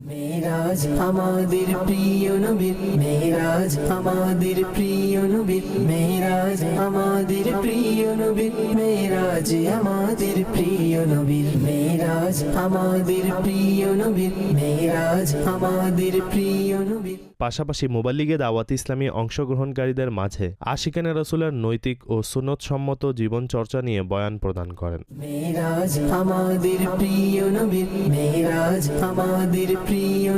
মেরাজ আমাদের প্রিয় নবীর মেরাজ আমাদের প্রিয় নবীর মেরাজ আমাদের প্রিয় নবীর মেরাজ আমাদের প্রিয় নবীর মেরাজ আমাদের প্রিয় নবীর মেরাজ আমাদের প্রিয় নবীর পাশাপাশি মোবাল্লিগে দাওয়াত ইসলামী অংশগ্রহণকারীদের মাঝে আশিকানে রসুলের নৈতিক ও সুন্নতসম্মত জীবন চর্চা নিয়ে বয়ান প্রদান করেন। মেরাজ আমাদের প্রিয় নবীর মেরাজ আমাদের প্রিয়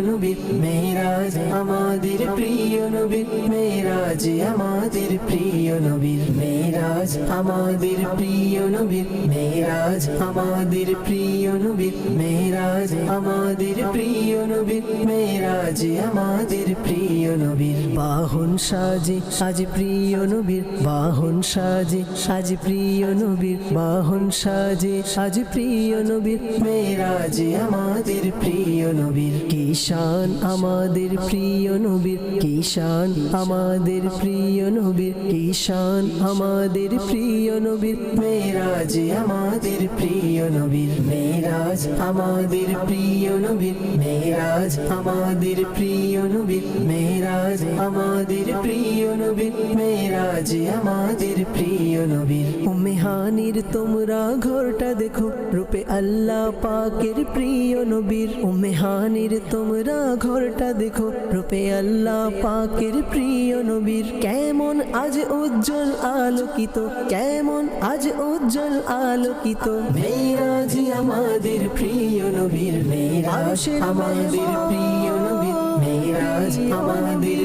মেরাজ আমাদের প্রিয় নবীর মেরাজ আমাদের প্রিয় নবীর মেরাজ আমাদের প্রিয় নবীর মেরাজ আমাদের প্রিয় নবীর মেরাজ আমাদের প্রিয় নবীর মেরাজ আমাদের প্রিয় নবীর বাহন সাজে আজ প্রিয় নবীর, বাহন সাজে আজ প্রিয় নবীর, বাহন সাজে আজ প্রিয় নবীর মেরাজ আমাদের প্রিয় নবীর। কিষান আমাদের প্রিয় নবীর কিষান আমাদের প্রিয় নবীর কিষান আমাদের প্রিয় নবীর। মেরাজ আমাদের প্রিয় নবীর মেরাজ আমাদের প্রিয় নবীর মেরাজ আমাদের প্রিয় নবীর মেরাজ আমাদের প্রিয় নবীর মেরাজ আমাদের প্রিয় নবীর। উমেহানির তোমরা ঘরটা দেখো, রূপে আল্লাহ পাকের প্রিয় নবীর। উমেহানির তোমরা ঘরটা দেখো। রূপে আল্লাহ পাকের প্রিয় নবীর। কেমন আজ উজ্জ্বল আলোকিত, কেমন আজ উজ্জ্বল আলোকিত। মেরাজ আমাদের প্রিয় নবীর মেরাজ আমাদের প্রিয় নবীর। মেয়েরাজ আমাদের